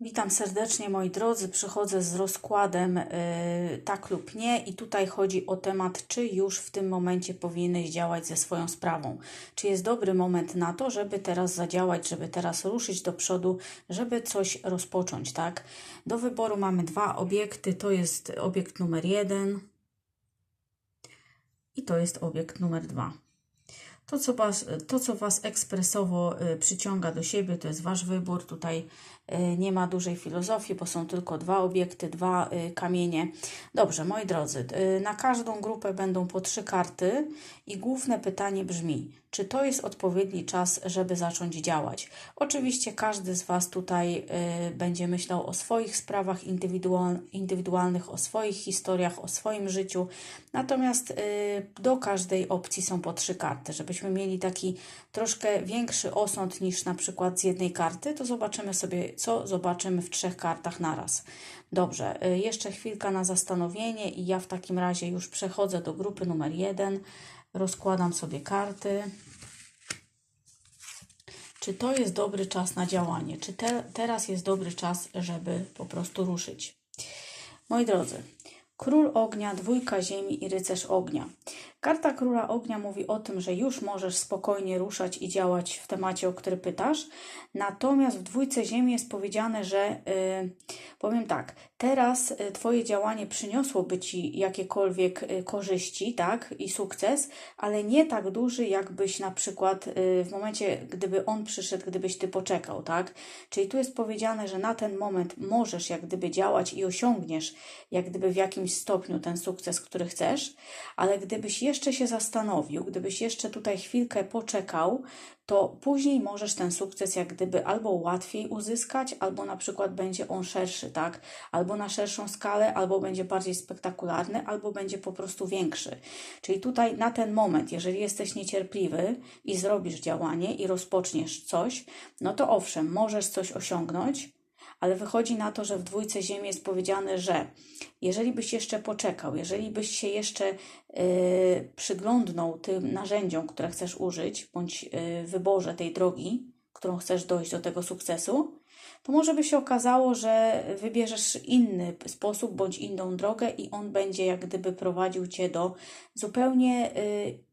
Witam serdecznie moi drodzy. Przychodzę z rozkładem y, tak lub nie i tutaj chodzi o temat, czy już w tym momencie powinieneś działać ze swoją sprawą. Czy jest dobry moment na to, żeby teraz zadziałać, żeby teraz ruszyć do przodu, żeby coś rozpocząć, tak? Do wyboru mamy dwa obiekty. To jest obiekt numer jeden i to jest obiekt numer dwa. To co, was, to, co Was ekspresowo y, przyciąga do siebie, to jest Wasz wybór. Tutaj nie ma dużej filozofii, bo są tylko dwa obiekty, dwa y, kamienie. Dobrze, moi drodzy, na każdą grupę będą po trzy karty i główne pytanie brzmi: czy to jest odpowiedni czas, żeby zacząć działać? Oczywiście każdy z Was tutaj będzie myślał o swoich sprawach indywidual, indywidualnych, o swoich historiach, o swoim życiu, natomiast do każdej opcji są po trzy karty, żeby żebyśmy mieli taki troszkę większy osąd niż na przykład z jednej karty, to zobaczymy sobie, co zobaczymy w trzech kartach naraz. Dobrze, y, jeszcze chwilka na zastanowienie i ja w takim razie już przechodzę do grupy numer jeden, rozkładam sobie karty. Czy to jest dobry czas na działanie? Czy te, teraz jest dobry czas, żeby po prostu ruszyć? Moi drodzy, Król ognia, dwójka ziemi i rycerz ognia. Karta Króla Ognia mówi o tym, że już możesz spokojnie ruszać i działać w temacie, o który pytasz. Natomiast w dwójce Ziemi jest powiedziane, że yy, powiem tak, teraz y, Twoje działanie przyniosłoby Ci jakiekolwiek y, korzyści, tak, i sukces, ale nie tak duży, jakbyś na przykład yy, w momencie, gdyby on przyszedł, gdybyś Ty poczekał, tak. Czyli tu jest powiedziane, że na ten moment możesz jak gdyby działać i osiągniesz jak gdyby w jakimś stopniu ten sukces, który chcesz, ale gdybyś jeszcze jeszcze się zastanowił, gdybyś jeszcze tutaj chwilkę poczekał, to później możesz ten sukces jak gdyby albo łatwiej uzyskać, albo na przykład będzie on szerszy, tak? Albo na szerszą skalę, albo będzie bardziej spektakularny, albo będzie po prostu większy. Czyli tutaj na ten moment, jeżeli jesteś niecierpliwy i zrobisz działanie i rozpoczniesz coś, no to owszem, możesz coś osiągnąć, ale wychodzi na to, że w dwójce ziemi jest powiedziane, że jeżeli byś jeszcze poczekał, jeżeli byś się jeszcze y, przyglądnął tym narzędziom, które chcesz użyć, bądź y, wyborze tej drogi, którą chcesz dojść do tego sukcesu, to może by się okazało, że wybierzesz inny sposób bądź inną drogę i on będzie jak gdyby prowadził cię do zupełnie y,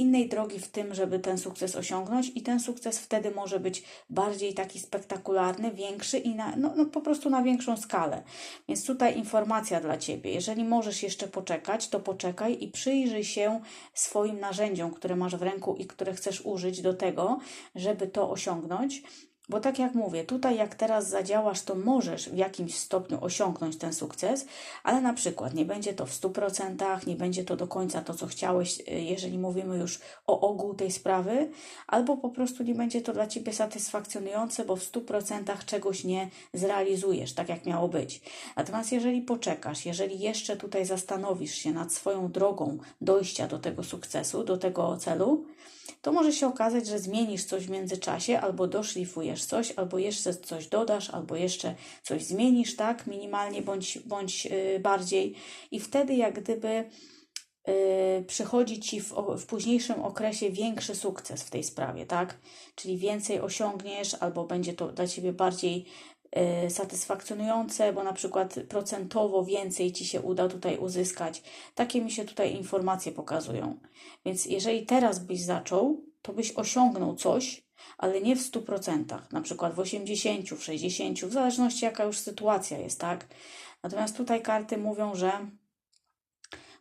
innej drogi w tym, żeby ten sukces osiągnąć, i ten sukces wtedy może być bardziej taki spektakularny, większy i na, no, no po prostu na większą skalę. Więc tutaj informacja dla Ciebie. Jeżeli możesz jeszcze poczekać, to poczekaj i przyjrzyj się swoim narzędziom, które masz w ręku i które chcesz użyć do tego, żeby to osiągnąć. Bo tak jak mówię, tutaj jak teraz zadziałasz, to możesz w jakimś stopniu osiągnąć ten sukces, ale na przykład nie będzie to w 100%, nie będzie to do końca to, co chciałeś, y, jeżeli mówimy już o ogół tej sprawy, albo po prostu nie będzie to dla Ciebie satysfakcjonujące, bo w 100% czegoś nie zrealizujesz, tak jak miało być. Natomiast jeżeli poczekasz, jeżeli jeszcze tutaj zastanowisz się nad swoją drogą dojścia do tego sukcesu, do tego celu, to może się okazać, że zmienisz coś w międzyczasie, albo doszlifujesz coś, albo jeszcze coś dodasz, albo jeszcze coś zmienisz, tak, minimalnie bądź, bądź yy, bardziej, i wtedy jak gdyby yy, przychodzi ci w, w późniejszym okresie większy sukces w tej sprawie, tak? Czyli więcej osiągniesz, albo będzie to dla ciebie bardziej Y, satysfakcjonujące, bo na przykład procentowo więcej Ci się uda tutaj uzyskać. Takie mi się tutaj informacje pokazują. Więc jeżeli teraz byś zaczął, to byś osiągnął coś, ale nie w 100%, na przykład w 80, w 60, w zależności jaka już sytuacja jest, tak? Natomiast tutaj karty mówią, że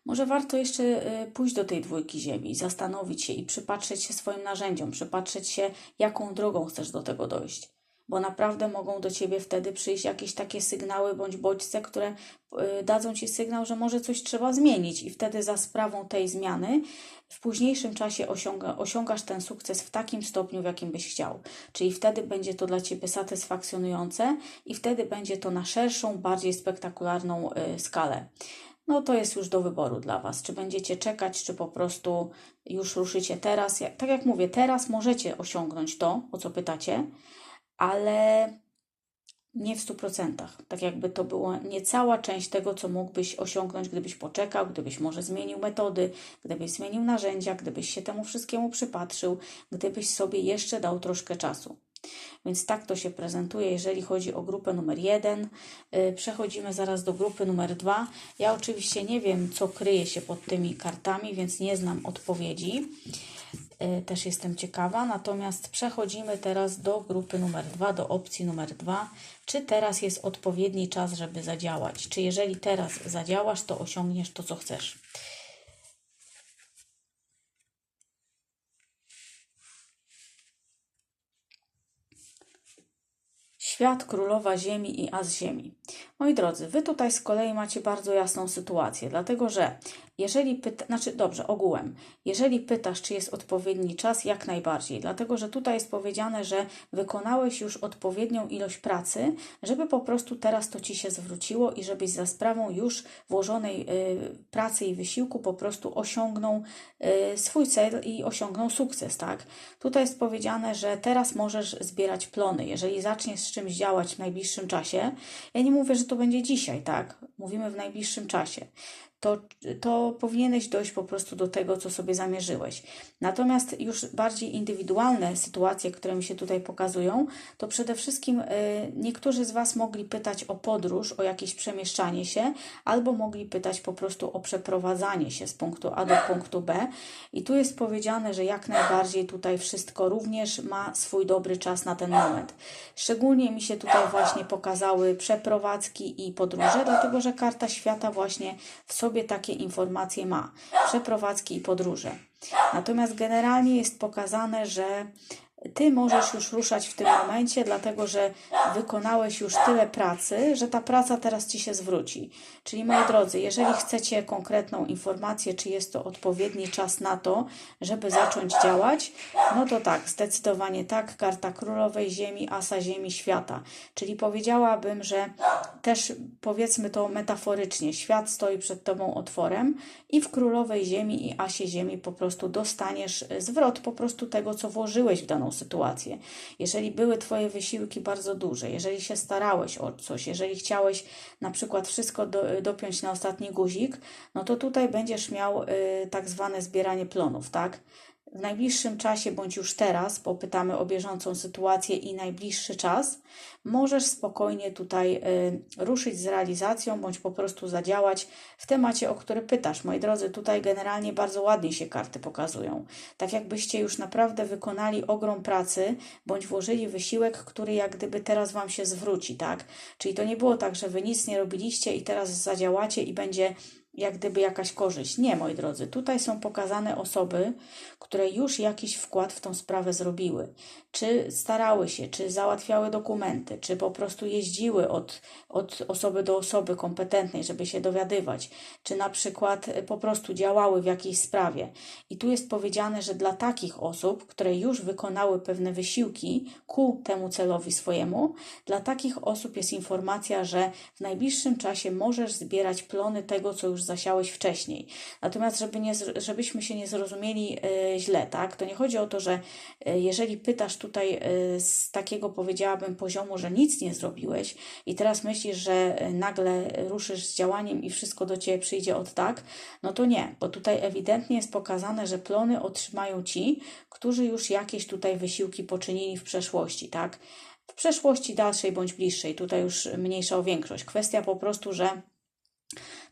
może warto jeszcze y, pójść do tej dwójki ziemi, zastanowić się i przypatrzeć się swoim narzędziom, przypatrzeć się, jaką drogą chcesz do tego dojść bo naprawdę mogą do ciebie wtedy przyjść jakieś takie sygnały bądź bodźce, które y, dadzą ci sygnał, że może coś trzeba zmienić, i wtedy za sprawą tej zmiany w późniejszym czasie osiąga, osiągasz ten sukces w takim stopniu, w jakim byś chciał. Czyli wtedy będzie to dla ciebie satysfakcjonujące i wtedy będzie to na szerszą, bardziej spektakularną y, skalę no to jest już do wyboru dla Was. Czy będziecie czekać, czy po prostu już ruszycie teraz. Tak jak mówię, teraz możecie osiągnąć to, o co pytacie, ale nie w 100%. Tak jakby to była niecała część tego, co mógłbyś osiągnąć, gdybyś poczekał, gdybyś może zmienił metody, gdybyś zmienił narzędzia, gdybyś się temu wszystkiemu przypatrzył, gdybyś sobie jeszcze dał troszkę czasu. Więc tak to się prezentuje, jeżeli chodzi o grupę numer jeden. Y, Przechodzimy zaraz do grupy numer dwa. Ja oczywiście nie wiem, co kryje się pod tymi kartami, więc nie znam odpowiedzi. Y, Też jestem ciekawa. Natomiast przechodzimy teraz do grupy numer dwa, do opcji numer dwa. Czy teraz jest odpowiedni czas, żeby zadziałać? Czy jeżeli teraz zadziałasz, to osiągniesz to, co chcesz? Świat, królowa ziemi i as ziemi. Moi drodzy, wy tutaj z kolei macie bardzo jasną sytuację, dlatego że jeżeli pyta, znaczy dobrze, ogółem, jeżeli pytasz, czy jest odpowiedni czas, jak najbardziej, dlatego że tutaj jest powiedziane, że wykonałeś już odpowiednią ilość pracy, żeby po prostu teraz to ci się zwróciło i żebyś za sprawą już włożonej y, pracy i wysiłku po prostu osiągnął y, swój cel i osiągnął sukces, tak? Tutaj jest powiedziane, że teraz możesz zbierać plony, jeżeli zaczniesz z czymś działać w najbliższym czasie. Ja nie mówię, że to będzie dzisiaj, tak? Mówimy w najbliższym czasie to, to powinieneś dojść po prostu do tego, co sobie zamierzyłeś. Natomiast już bardziej indywidualne sytuacje, które mi się tutaj pokazują, to przede wszystkim y, niektórzy z Was mogli pytać o podróż, o jakieś przemieszczanie się, albo mogli pytać po prostu o przeprowadzanie się z punktu A do punktu B. I tu jest powiedziane, że jak najbardziej tutaj wszystko również ma swój dobry czas na ten moment. Szczególnie mi się tutaj właśnie pokazały przeprowadzki i podróże, dlatego że karta świata właśnie w sobie sobie takie informacje ma, przeprowadzki i podróże. Natomiast generalnie jest pokazane, że ty możesz już ruszać w tym momencie, dlatego że wykonałeś już tyle pracy, że ta praca teraz ci się zwróci. Czyli moi drodzy, jeżeli chcecie konkretną informację, czy jest to odpowiedni czas na to, żeby zacząć działać, no to tak, zdecydowanie tak, karta królowej ziemi, asa ziemi, świata. Czyli powiedziałabym, że też powiedzmy to metaforycznie, świat stoi przed tobą otworem i w królowej ziemi i asie ziemi po prostu dostaniesz zwrot po prostu tego, co włożyłeś w daną sytuację. Jeżeli były Twoje wysiłki bardzo duże, jeżeli się starałeś o coś, jeżeli chciałeś na przykład wszystko do, dopiąć na ostatni guzik, no to tutaj będziesz miał y, tak zwane zbieranie plonów, tak? W najbliższym czasie, bądź już teraz, popytamy o bieżącą sytuację i najbliższy czas, możesz spokojnie tutaj y, ruszyć z realizacją, bądź po prostu zadziałać w temacie, o który pytasz. Moi drodzy, tutaj generalnie bardzo ładnie się karty pokazują. Tak jakbyście już naprawdę wykonali ogrom pracy, bądź włożyli wysiłek, który jak gdyby teraz Wam się zwróci, tak? Czyli to nie było tak, że Wy nic nie robiliście i teraz zadziałacie i będzie jak gdyby jakaś korzyść. Nie, moi drodzy, tutaj są pokazane osoby, które już jakiś wkład w tą sprawę zrobiły. Czy starały się, czy załatwiały dokumenty, czy po prostu jeździły od, od osoby do osoby kompetentnej, żeby się dowiadywać, czy na przykład po prostu działały w jakiejś sprawie. I tu jest powiedziane, że dla takich osób, które już wykonały pewne wysiłki ku temu celowi swojemu, dla takich osób jest informacja, że w najbliższym czasie możesz zbierać plony tego, co już zasiałeś wcześniej. Natomiast, żeby nie, żebyśmy się nie zrozumieli e, źle, tak, to nie chodzi o to, że e, jeżeli pytasz tutaj e, z takiego, powiedziałabym, poziomu, że nic nie zrobiłeś i teraz myślisz, że nagle ruszysz z działaniem i wszystko do Ciebie przyjdzie od tak, no to nie, bo tutaj ewidentnie jest pokazane, że plony otrzymają ci, którzy już jakieś tutaj wysiłki poczynili w przeszłości, tak? W przeszłości dalszej bądź bliższej, tutaj już mniejsza o większość. Kwestia po prostu, że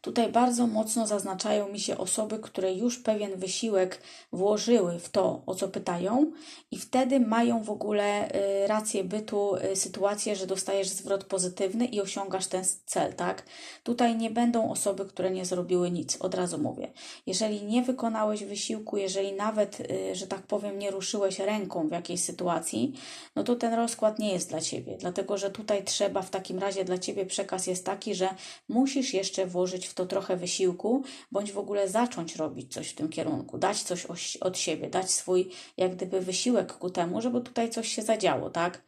Tutaj bardzo mocno zaznaczają mi się osoby, które już pewien wysiłek włożyły w to, o co pytają, i wtedy mają w ogóle y, rację bytu, y, sytuację, że dostajesz zwrot pozytywny i osiągasz ten cel, tak? Tutaj nie będą osoby, które nie zrobiły nic, od razu mówię. Jeżeli nie wykonałeś wysiłku, jeżeli nawet, y, że tak powiem, nie ruszyłeś ręką w jakiejś sytuacji, no to ten rozkład nie jest dla ciebie, dlatego że tutaj trzeba w takim razie dla ciebie przekaz jest taki, że musisz jeszcze w to trochę wysiłku, bądź w ogóle zacząć robić coś w tym kierunku, dać coś od siebie, dać swój jak gdyby wysiłek ku temu, żeby tutaj coś się zadziało, tak?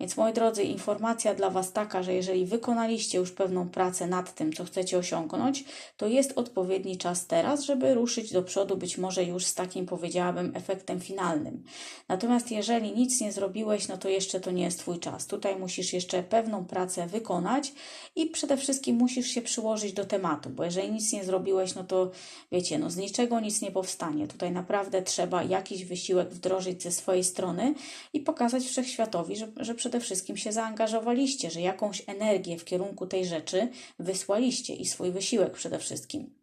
Więc moi drodzy, informacja dla Was taka, że jeżeli wykonaliście już pewną pracę nad tym, co chcecie osiągnąć, to jest odpowiedni czas teraz, żeby ruszyć do przodu, być może już z takim, powiedziałabym, efektem finalnym. Natomiast jeżeli nic nie zrobiłeś, no to jeszcze to nie jest Twój czas. Tutaj musisz jeszcze pewną pracę wykonać i przede wszystkim musisz się przyłożyć do tematu bo jeżeli nic nie zrobiłeś, no to wiecie, no z niczego nic nie powstanie. Tutaj naprawdę trzeba jakiś wysiłek wdrożyć ze swojej strony i pokazać wszechświatowi, że, że przede wszystkim się zaangażowaliście, że jakąś energię w kierunku tej rzeczy wysłaliście i swój wysiłek przede wszystkim.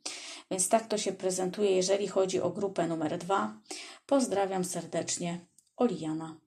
Więc tak to się prezentuje, jeżeli chodzi o grupę numer dwa. Pozdrawiam serdecznie, Oliana.